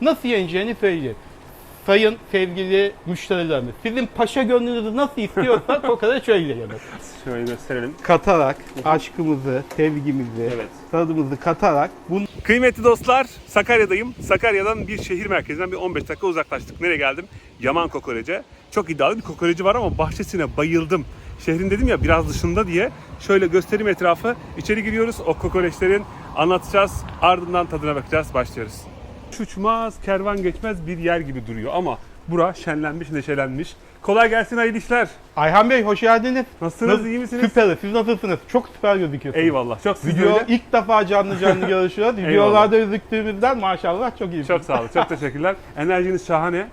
nasıl yeneceğini söyleyeceğiz. Sayın sevgili müşterilerimiz, sizin paşa gönlünüzü nasıl istiyorsa kokoreç öyle yenir. Şöyle gösterelim. Katarak aşkımızı, sevgimizi, Evet. tadımızı katarak bunu Kıymetli dostlar, Sakarya'dayım. Sakarya'dan bir şehir merkezinden bir 15 dakika uzaklaştık. Nereye geldim? Yaman Kokorece. Çok iddialı bir kokoreci var ama bahçesine bayıldım. Şehrin dedim ya biraz dışında diye. Şöyle göstereyim etrafı. İçeri giriyoruz. O kokoreçlerin anlatacağız. Ardından tadına bakacağız. Başlıyoruz. Uçmaz, kervan geçmez bir yer gibi duruyor ama bura şenlenmiş, neşelenmiş. Kolay gelsin, hayırlı işler. Ayhan Bey hoş geldiniz. Nasılsınız, iyi misiniz? Süper. Siz nasılsınız? Çok süper gözüküyorsunuz. Eyvallah. Çok siz de Video öyle. ilk defa canlı canlı görüşüyoruz. Videolarda gözüktüğümüzden maşallah çok iyi. Çok sağ olun. Çok teşekkürler. Enerjiniz şahane.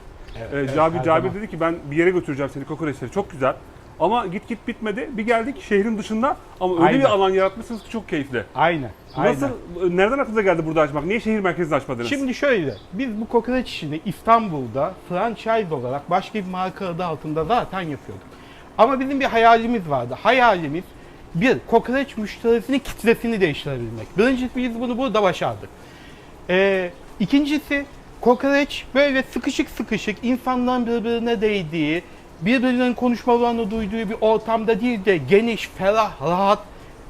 Ee, Cabir, her Cabir zaman. dedi ki ben bir yere götüreceğim seni kokoreçleri. Çok güzel. Ama git git bitmedi. Bir geldik şehrin dışında ama öyle Aynen. bir alan yaratmışsınız ki çok keyifli. Aynen. Nasıl, nereden aklınıza geldi burada açmak? Niye şehir merkezinde açmadınız? Şimdi şöyle, biz bu kokoreç işini İstanbul'da franchise olarak başka bir marka adı altında zaten yapıyorduk. Ama bizim bir hayalimiz vardı. Hayalimiz bir, kokoreç müşterisinin kitlesini değiştirebilmek. Birincisi biz bunu burada başardık. Ee, ikincisi, kokoreç böyle sıkışık sıkışık insanların birbirine değdiği, birbirlerinin konuşmalarını duyduğu bir ortamda değil de geniş, ferah, rahat,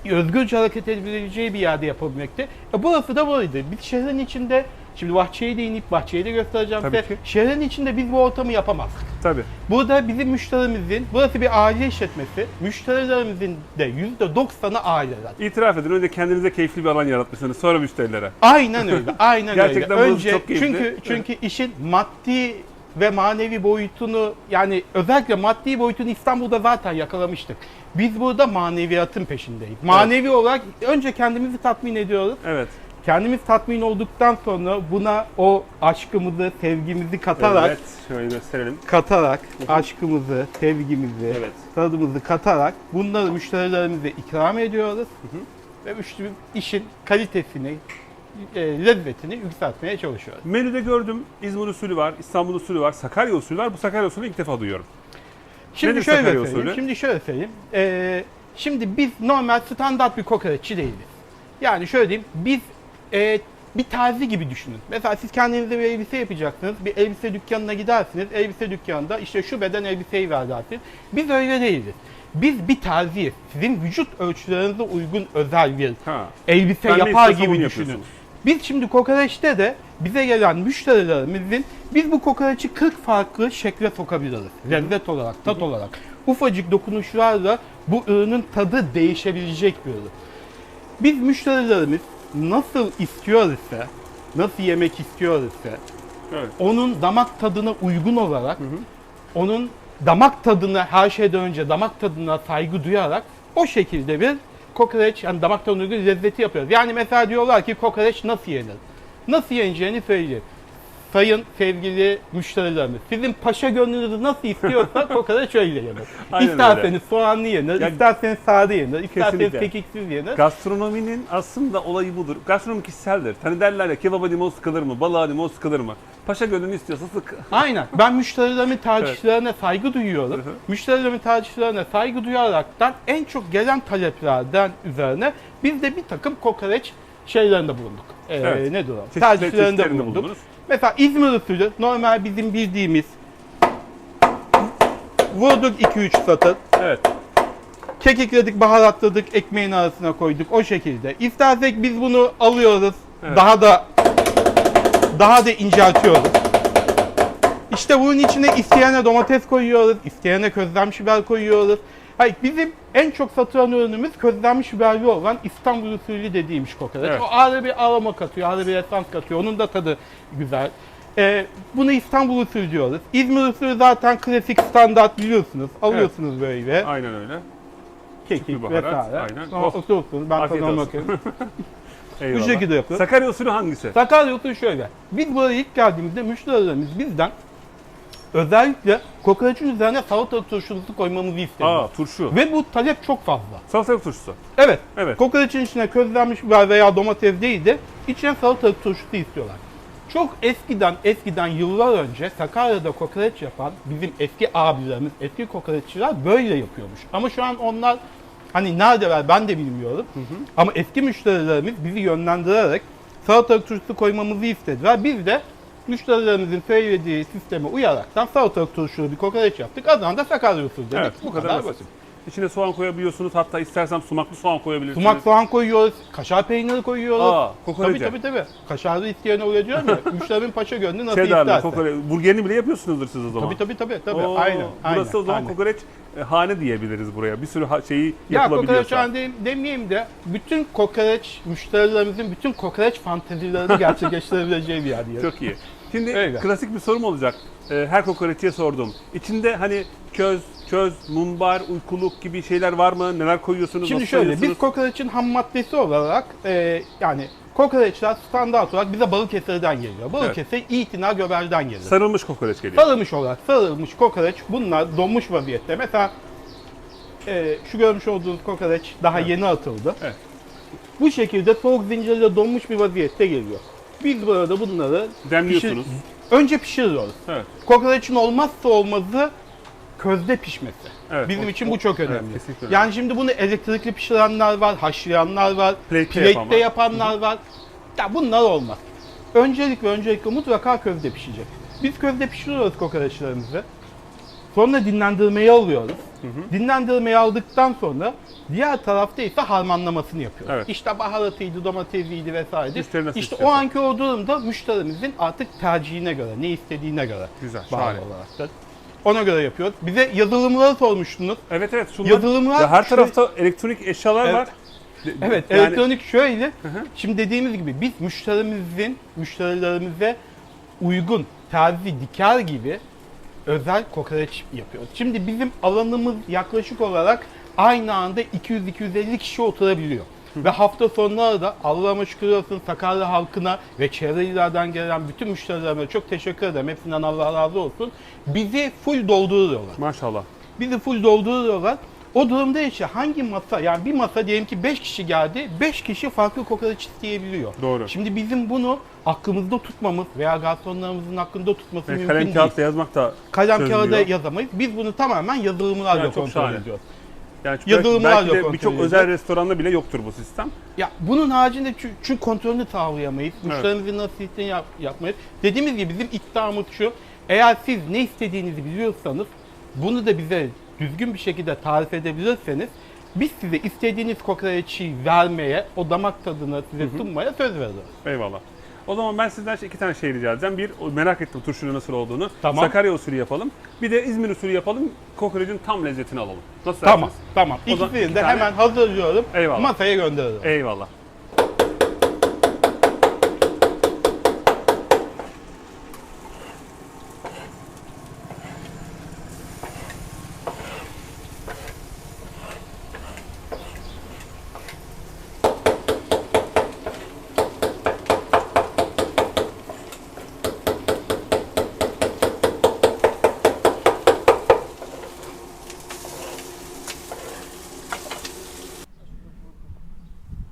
özgürce hareket edebileceği bir yerde yapabilmekte. E burası da buydu. Biz şehrin içinde, şimdi bahçeyi de inip bahçeyi de göstereceğim Tabii size. ki. Şehrin içinde biz bu ortamı yapamazdık. Tabii. Burada bizim müşterimizin, burası bir aile işletmesi, müşterilerimizin de %90'ı aileler. İtiraf edin. Önce kendinize keyifli bir alan yaratmışsınız. Sonra müşterilere. Aynen öyle. Aynen Gerçekten öyle. burası çok keyifli. çünkü çünkü işin maddi ve manevi boyutunu yani özellikle maddi boyutunu İstanbul'da zaten yakalamıştık. Biz burada maneviyatın peşindeyiz. Manevi olarak önce kendimizi tatmin ediyoruz. Evet. Kendimiz tatmin olduktan sonra buna o aşkımızı, sevgimizi katarak Evet. Şöyle gösterelim. katarak aşkımızı, sevgimizi, Evet. tadımızı katarak bunları müşterilerimize ikram ediyoruz. Ve müşteri işin kalitesini, e, lezzetini yükseltmeye çalışıyoruz. Menüde gördüm. İzmir usulü var, İstanbul usulü var, Sakarya usulü var. Bu Sakarya usulü ilk defa duyuyorum. Şimdi Nedir şöyle Sakarya söyleyeyim. usulü? Şimdi şöyle söyleyeyim. Ee, şimdi biz normal standart bir kokoreççi değiliz. Yani şöyle diyeyim. Biz e, bir terzi gibi düşünün. Mesela siz kendinize bir elbise yapacaksınız. Bir elbise dükkanına gidersiniz. Elbise dükkanında işte şu beden elbiseyi ver dersiniz. Biz öyle değiliz. Biz bir terziyiz. Sizin vücut ölçülerinize uygun özel bir Ha. elbise ne yapar gibi düşünün. Biz şimdi kokoreçte de bize gelen müşterilerimizin biz bu kokoreçi 40 farklı şekle sokabiliriz. Lezzet olarak, tat olarak. Ufacık dokunuşlarla bu ürünün tadı değişebilecek bir ürün. Biz müşterilerimiz nasıl istiyor ise, nasıl yemek istiyor ise Evet. onun damak tadına uygun olarak onun damak tadına her şeyden önce damak tadına saygı duyarak o şekilde bir kokoreç yani damak tadına uygun lezzeti yapıyoruz. Yani mesela diyorlar ki kokoreç nasıl yenir? Nasıl yeneceğini söyleyeceğiz. Sayın sevgili müşterilerimiz, sizin paşa gönlünüzü nasıl istiyorsa kokoreç öyle yenir. Aynen isterseniz öyle. soğanlı yenir, Ya- isterseniz sade yenir, isterseniz Kesinlikle. kekiksiz yenir. Gastronominin aslında olayı budur. Gastronomi kişiseldir. Hani derler ya kebaba limon sıkılır mı, balığa limon sıkılır mı? Paşa gönlünü istiyorsa sık. Aynen. Ben müşterilerimin tercihlerine saygı duyuyorum. Hı. Müşterilerimin tercihlerine saygı duyaraktan en çok gelen taleplerden üzerine biz de bir takım kokoreç şeylerinde bulunduk. Evet. Nedir o? Çeşitli- Tercihlerinde çeşitlerinde bulunduk. bulundunuz. Mesela İzmir usulü normal bizim bildiğimiz vurduk 2-3 satır. Evet. Kekikledik, baharatladık, ekmeğin arasına koyduk o şekilde. İstersek biz bunu alıyoruz. Evet. Daha da daha da inceltiyoruz. İşte bunun içine isteyene domates koyuyoruz, isteyene közlenmiş biber koyuyoruz. Hayır, bizim en çok satılan ürünümüz közlenmiş biberli olan İstanbul usulü dediğimiz kokoreç. Evet. O ağır bir aroma katıyor, ağır bir esans katıyor. Onun da tadı güzel. Ee, bunu İstanbul usulü diyoruz. İzmir usulü zaten klasik standart biliyorsunuz. Alıyorsunuz böyle Aynen öyle. kekik baharat, vesaire. aynen. Sonra Oh. oturursunuz. Ben Afiyet tadına bakayım. Eyvallah. şekilde yapıyoruz. Sakarya usulü hangisi? Sakarya usulü şöyle. Biz buraya ilk geldiğimizde müşterilerimiz bizden özellikle kokoreçin üzerine salatalık turşusu koymamızı istedi. Aa turşu. Ve bu talep çok fazla. Salatalık turşusu. Evet. Evet. Kokoreçin içine közlenmiş biber veya domates değil de içine salatalık turşusu istiyorlar. Çok eskiden, eskiden yıllar önce Sakarya'da kokoreç yapan bizim eski abilerimiz, eski kokoreççiler böyle yapıyormuş. Ama şu an onlar hani neredeler ben de bilmiyorum. Ama eski müşterilerimiz bizi yönlendirerek salatalık turşusu koymamızı istediler. Biz de Müşterilerimizin söylediği sisteme uyaraktan salatalık turşulu bir kokoreç yaptık. Adına da Sakarya usulü dedik. Evet, bu kadar basit. İçine soğan koyabiliyorsunuz. Hatta istersem sumaklı soğan koyabilirsiniz. Sumak soğan koyuyoruz, kaşar peyniri koyuyoruz. Aa, kokorece. Tabii tabii tabii. Kaşarlı isteyene diyorum ya. Müşterimin paşa gönlü nasıl Cheddarlı, isterse. kokoreç. Burgerini bile yapıyorsunuzdur siz o zaman. Tabii tabii tabii. tabii. Oo, aynen, aynen. Burası o zaman aynen. kokoreç e, hane diyebiliriz buraya. Bir sürü şeyi Ya kokoreç yapılabiliyorsa. hane demeyeyim de bütün kokoreç müşterilerimizin bütün kokoreç fantezilerini gerçekleştirebileceği bir yer diye. Çok iyi. Şimdi Öyle. klasik bir sorum olacak. Ee, her kokoreççiye sordum. İçinde hani köz, çöz, mumbar, uykuluk gibi şeyler var mı? Neler koyuyorsunuz? Şimdi nasıl şöyle biz koyuyorsunuz? kokoreçin ham maddesi olarak e, yani kokoreçler standart olarak bize Balıkesir'den geliyor. Balıkesir itina göberden geliyor. sarılmış kokoreç geliyor. Sarılmış olarak sarılmış kokoreç bunlar donmuş vaziyette. Mesela e, şu görmüş olduğunuz kokoreç daha yeni atıldı. Evet. Bu şekilde soğuk zincirle donmuş bir vaziyette geliyor. Biz burada bunları Demliyorsunuz. pişir- önce pişiriyoruz. Evet. Kokoreçin olmazsa olmazı közde pişmesi. Evet, Bizim o- için bu çok evet, önemli. öyle. yani şimdi bunu elektrikli pişirenler var, haşlayanlar var, plate'te yapan yapanlar var. Ya bunlar olmaz. Öncelikle öncelikle mutlaka közde pişecek. Biz közde pişiriyoruz kokoreçlerimizi. Sonra dinlendirmeyi alıyoruz. Dinlendirmeyi aldıktan sonra diğer tarafta ise harmanlamasını yapıyoruz. Evet. İşte baharatıydı, domatesiydi vesaire. İşte o istiyorsa. anki o durumda müşterimizin artık tercihine göre, ne istediğine göre Güzel, şahane. olarak da. Ona göre yapıyoruz. Bize yazılımları sormuştunuz. Evet evet. Şunlar, Yazılımlar Ya her şöyle- tarafta elektronik eşyalar Evet. var. Evet, yani- elektronik şöyle. hı. Şimdi dediğimiz gibi biz müşterimizin, müşterilerimize uygun terzi diker gibi özel kokoreç yapıyoruz. Şimdi bizim alanımız yaklaşık olarak aynı anda 200-250 kişi oturabiliyor. Ve hafta sonları da Allah'ıma şükür olsun Sakarya halkına ve çevre illerden gelen bütün müşterilerime çok teşekkür ederim. Hepsinden Allah razı olsun. Bizi full dolduruyorlar. Maşallah. Bizi full dolduruyorlar. O durumda işte hangi masa yani bir masa diyelim ki 5 kişi geldi 5 kişi farklı kokoreç isteyebiliyor. Doğru. Şimdi bizim bunu aklımızda tutmamız veya garsonlarımızın aklında tutması Yani mümkün kalem değil. kağıtla yazmak da Kalem kağıda yazamayız. Biz bunu tamamen yazılımlarla Yani kontrol ediyoruz. yani yazılımlarla belki de birçok özel restoranda bile yoktur bu sistem. Ya bunun haricinde çü- çünkü kontrolünü sağlayamayız. Müşterimizin nasıl istediğini yap, yapmayız. Dediğimiz gibi bizim iddiamız şu. Eğer siz ne istediğinizi biliyorsanız bunu da bize düzgün bir şekilde tarif edebilirseniz biz size istediğiniz kokoreçi vermeye, o damak tadını size sunmaya söz veriyoruz. Eyvallah. O zaman ben sizden iki tane şey rica edeceğim. Bir, merak ettim turşunun nasıl olduğunu. Tamam. Sakarya usulü yapalım. Bir de İzmir usulü yapalım. Kokorecin tam lezzetini alalım. Nasıl Tamam, dersiniz? tamam. O zaman İkisini iki de tane. hemen hazırlıyorum. Eyvallah. Masaya gönderiyorum. Eyvallah.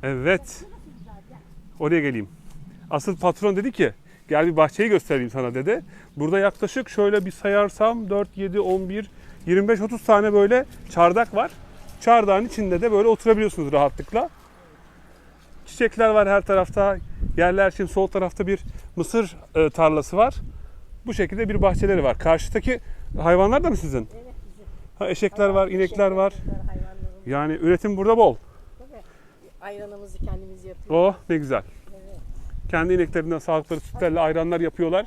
Evet. Oraya geleyim. Asıl patron dedi ki gel bir bahçeyi göstereyim sana dedi. Burada yaklaşık şöyle bir sayarsam 4, 7, 11, 25, 30 tane böyle çardak var. Çardağın içinde de böyle oturabiliyorsunuz rahatlıkla. Çiçekler var her tarafta. Yerler için sol tarafta bir mısır e, tarlası var. Bu şekilde bir bahçeleri var. Karşıdaki hayvanlar da mı sizin? Ha, eşekler var, inekler var. Yani üretim burada bol. Ayranımızı kendimiz yapıyoruz. Oh ne güzel. Kendi ineklerinden sağlıkları sütlerle ayranlar yapıyorlar.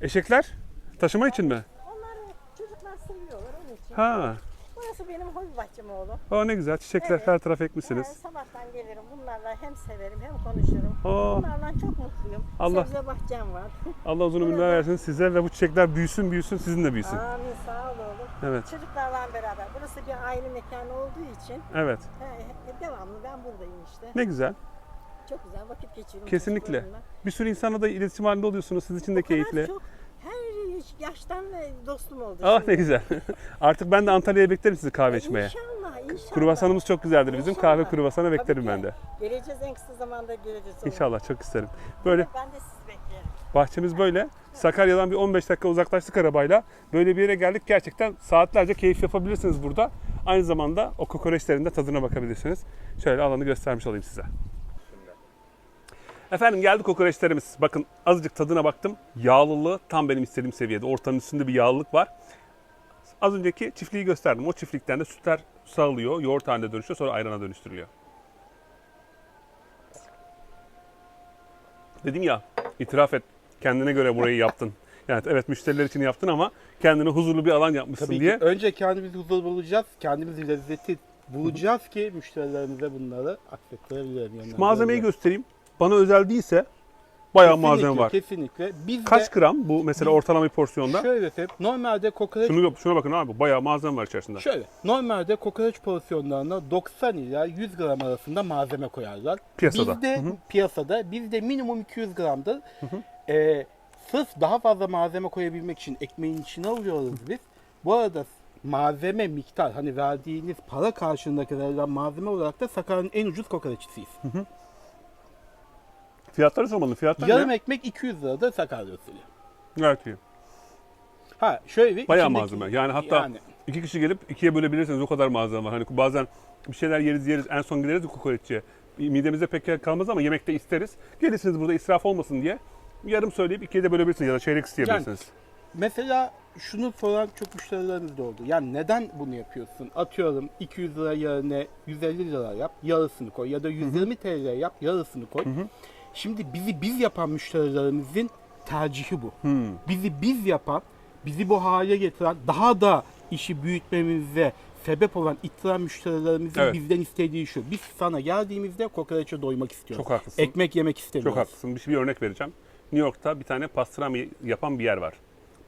Eşekler taşıma için mi? Onları çocuklar seviyorlar onun için. Ha. Burası benim hobi bahçem oğlum. O ne güzel. Çiçekler Evet. her taraf Ben ekmişsiniz. sabahtan gelirim bunlarla hem severim hem konuşurum. Oo. Bunlarla çok mutluyum. Allah- Sebze bahçem var. Allah uzun ömürler versin size ve bu çiçekler büyüsün büyüsün sizin de büyüsün. Amin sağ ol oğlum. Evet. Çocuklarla beraber. Burası bir aile mekanı olduğu için Evet. he, devamlı ben buradayım işte. Ne güzel. Çok güzel vakit geçiriyorum. Kesinlikle. çocuklarımla. Bir sürü insanla da iletişim halinde oluyorsunuz. Sizin için de O kadar keyifli. Çok her yaştan dostum oldu. Ah şimdi. ne güzel. Artık ben de Antalya'ya beklerim sizi kahve içmeye. İnşallah, inşallah. Kruvasanımız çok güzeldir bizim. İnşallah. Kahve kruvasanı Tabii beklerim ki. ben de. Geleceğiz en kısa zamanda geleceğiz. oğlum. İnşallah çok isterim. Böyle Ben de sizi beklerim. Bahçemiz böyle. Sakarya'dan bir 15 dakika uzaklaştık arabayla. Böyle bir yere geldik. Gerçekten saatlerce keyif yapabilirsiniz burada. Aynı zamanda o kokoreçlerin de tadına bakabilirsiniz. Şöyle alanı göstermiş olayım size. Efendim geldi kokoreçlerimiz. Bakın azıcık tadına baktım. Yağlılığı tam benim istediğim seviyede. Ortanın üstünde bir yağlılık var. Az önceki çiftliği gösterdim. O çiftlikten de sütler sağlıyor. Yoğurt haline dönüşüyor. Sonra ayrana dönüştürülüyor. Dedim ya itiraf et. Kendine göre burayı yaptın. Yani evet müşteriler için yaptın ama kendine huzurlu bir alan yapmışsın Tabii diye. ki önce kendimiz huzur bulacağız, kendimiz lezzeti bulacağız ki müşterilerimize bunları aksettirebilelim. Malzemeyi göstereyim. Bana özel değilse bayağı malzeme var. Kesinlikle. Biz Kaç de gram bu mesela ortalama bir porsiyonda? şöyle söyleyeyim, normalde kokoreç Şunu, şuna bakın abi bayağı malzeme var içerisinde. Şöyle, normalde kokoreç porsiyonlarına 90 ila 100 gram arasında malzeme koyarlar. Piyasada. Bizde, piyasada, bizde minimum 200 gramdır. Ee, sırf daha fazla malzeme koyabilmek için ekmeğin içine alıyoruz biz. Bu arada malzeme miktar, hani verdiğiniz para karşılığındaki verilen malzeme olarak da Sakarya'nın en ucuz kokoreççisiyiz. Fiyatları sormadım. Fiyatlar Yarım ne? ekmek 200 lirada Sakarya usulü. Gayet iyi. Ha şöyle bir Bayağı içindeki- malzeme. Yani hatta yani iki kişi gelip ikiye bölebilirsiniz o kadar malzeme var. Hani bazen bir şeyler yeriz yeriz en son gideriz kokoreççiye. Midemizde pek yer kalmaz ama yemekte isteriz. Gelirsiniz burada israf olmasın diye yarım söyleyip ikiye de bölebilirsiniz ya da çeyrek isteyebilirsiniz. Mesela şunu soran çok müşterilerimiz de oldu. Yani neden bunu yapıyorsun? Atıyorum 200 lira yerine 150 lira yap, yarısını koy. Ya da 120 TL yap, yarısını koy. Şimdi bizi biz yapan müşterilerimizin tercihi bu. Hmm. Bizi biz yapan, bizi bu hale getiren, daha da işi büyütmemize sebep olan ittiren müşterilerimizin Evet. bizden istediği şu. Biz sana geldiğimizde kokoreçe doymak istiyoruz. Çok haklısın. Ekmek yemek istemiyoruz. Çok haklısın. Bir, bir örnek vereceğim. New York'ta bir tane pastrami yapan bir yer var.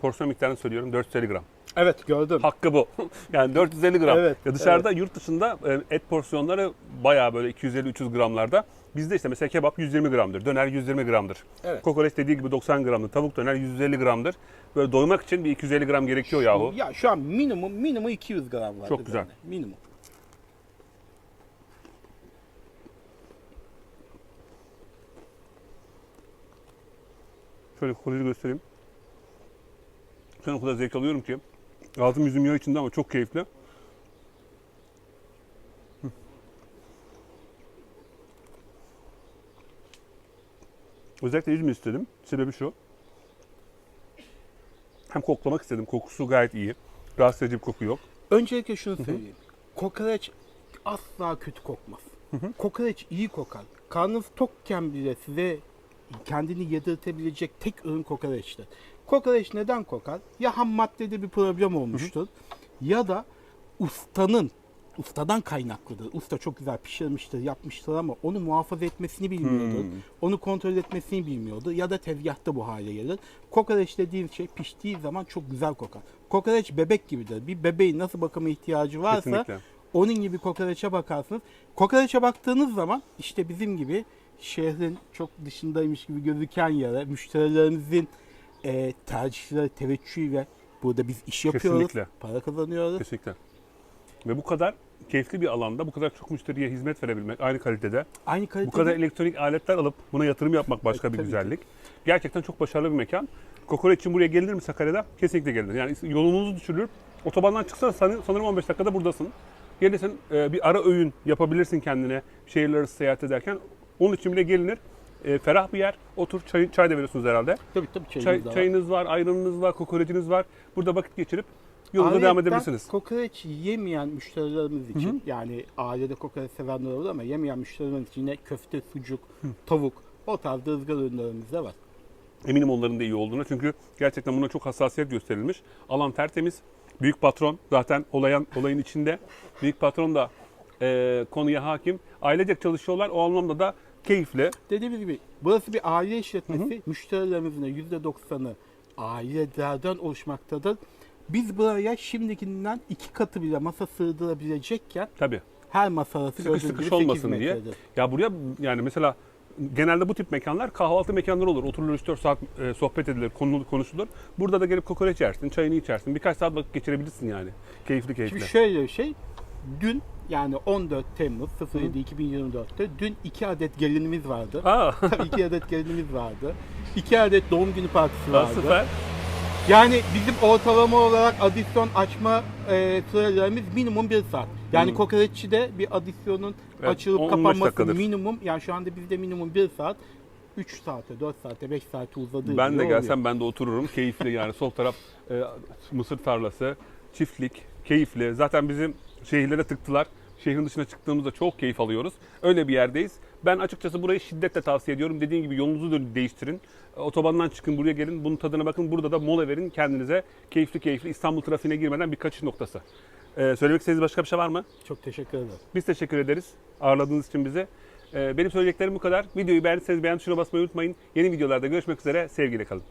Porsiyon miktarını söylüyorum 450 gram. Evet gördüm. Hakkı bu. yani 450 gram. Evet, ya dışarıda yurt dışında e, et porsiyonları bayağı böyle 250-300 gramlarda. Bizde işte mesela kebap 120 gramdır. Döner 120 gramdır. Evet. Kokoreç dediği gibi 90 gramdır. Tavuk döner 150 gramdır. Böyle doymak için bir 250 gram gerekiyor yahu. Ya şu an minimum minimum 200 gram var. Çok güzel. üzerinde. Minimum. Şöyle kokoreçi göstereyim. Şu an o kadar zevk alıyorum ki. Ağzım yüzüm yağ içinde ama çok keyifli. Özellikle İzmir istedim. Sebebi şu. Hem koklamak istedim. Kokusu gayet iyi. Rahatsız edici bir koku yok. Öncelikle şunu söyleyeyim. Kokoreç asla kötü kokmaz. Kokoreç iyi kokar. Karnınız tokken bile size kendini yedirtebilecek tek ürün kokoreçtir. Kokoreç neden kokar? Ya ham maddede bir problem olmuştur ya da ustanın ustadan kaynaklıdır. Usta çok güzel pişirmiştir, yapmıştır ama onu muhafaza etmesini bilmiyordur. Onu kontrol etmesini bilmiyordur. Ya da tezgahta bu hale gelir. Kokoreç dediğim şey piştiği zaman çok güzel kokar. Kokoreç bebek gibidir. Bir bebeğin nasıl bakıma ihtiyacı varsa Kesinlikle. onun gibi kokoreçe bakarsınız. Kokoreçe baktığınız zaman işte bizim gibi şehrin çok dışındaymış gibi gözüken yere müşterilerimizin e, tercihleri, teveccühüyle burada biz iş yapıyoruz, Kesinlikle. para kazanıyoruz. Kesinlikle. Ve bu kadar keyifli bir alanda bu kadar çok müşteriye hizmet verebilmek aynı kalitede Aynı Bu kalitede kadar elektronik aletler alıp buna yatırım yapmak başka bir tabii güzellik. Gerçekten çok başarılı bir mekan. Kokoreç için buraya gelinir mi Sakarya'da? Kesinlikle gelinir. Yani yolunuzu düşürülür. Otobandan çıksan sanı- sanırım 15 dakikada buradasın. Gelirsin e, bir ara öğün yapabilirsin kendine şehirler arası seyahat ederken. Onun için bile gelinir. E, ferah bir yer. Otur çay, çay da veriyorsunuz herhalde. tabii tabii çayımız Çay, da var. çayınız var, ayranınız var, kokoreciniz var. Burada vakit geçirip yolunuza devam edebilirsiniz. Kokoreç yemeyen müşterilerimiz için yani ailede kokoreç sevenler olur ama yemeyen müşterilerimiz için yine köfte, sucuk, tavuk o tarz ızgara ürünlerimiz de var. Eminim onların da iyi olduğuna. Çünkü gerçekten buna çok hassasiyet gösterilmiş. Alan tertemiz. Büyük patron zaten olayan, olayın içinde. Büyük patron da e, konuya hakim. Ailecek çalışıyorlar. O anlamda da keyifli. Dediğimiz gibi burası bir aile işletmesi. Müşterilerimizin de %90'ı ailelerden oluşmaktadır. Biz buraya şimdikinden iki katı bile masa sığdırabilecekken Tabii. her masa arası Sıkış gördüğünüz sıkış gibi 8 olmasın diye. metredir. Ya buraya yani mesela genelde bu tip mekanlar kahvaltı mekanları olur. Oturulur 3-4 saat e, sohbet edilir, konulu- konuşulur. Burada da gelip kokoreç yersin, çayını içersin. Birkaç saat vakit geçirebilirsin yani. Keyifli keyifli. Şimdi şöyle bir şey. Dün yani 14 Temmuz 07 2024'te dün iki adet gelinimiz vardı. Aa, Tabii iki adet gelinimiz vardı. İki adet doğum günü partisi vardı. süper. Yani bizim ortalama olarak adisyon açma e, sürelerimiz minimum bir saat. Yani Hmm. kokoreççide bir adisyonun Evet, açılıp 15 kapanması minimum. Yani şu anda bizde minimum bir saat. 3 saate, 4 saate, 5 saate uzadığı Ben de oluyor. gelsem ben de otururum. Keyifli yani sol taraf e, mısır tarlası, çiftlik, keyifli. Zaten bizim şehirlere tıktılar. Şehrin dışına çıktığımızda çok keyif alıyoruz. Öyle bir yerdeyiz. Ben açıkçası burayı şiddetle tavsiye ediyorum. Dediğim gibi yolunuzu değiştirin. E, Otobandan çıkın buraya gelin. Bunun tadına bakın. Burada da mola verin kendinize. Keyifli keyifli İstanbul trafiğine girmeden bir kaçış noktası. E, söylemek istediğiniz başka bir şey var mı? Çok teşekkür ederim. Biz teşekkür ederiz ağırladığınız için bizi. E, benim söyleyeceklerim bu kadar. Videoyu beğendiyseniz beğen tuşuna basmayı unutmayın. Yeni videolarda görüşmek üzere. Sevgiyle kalın.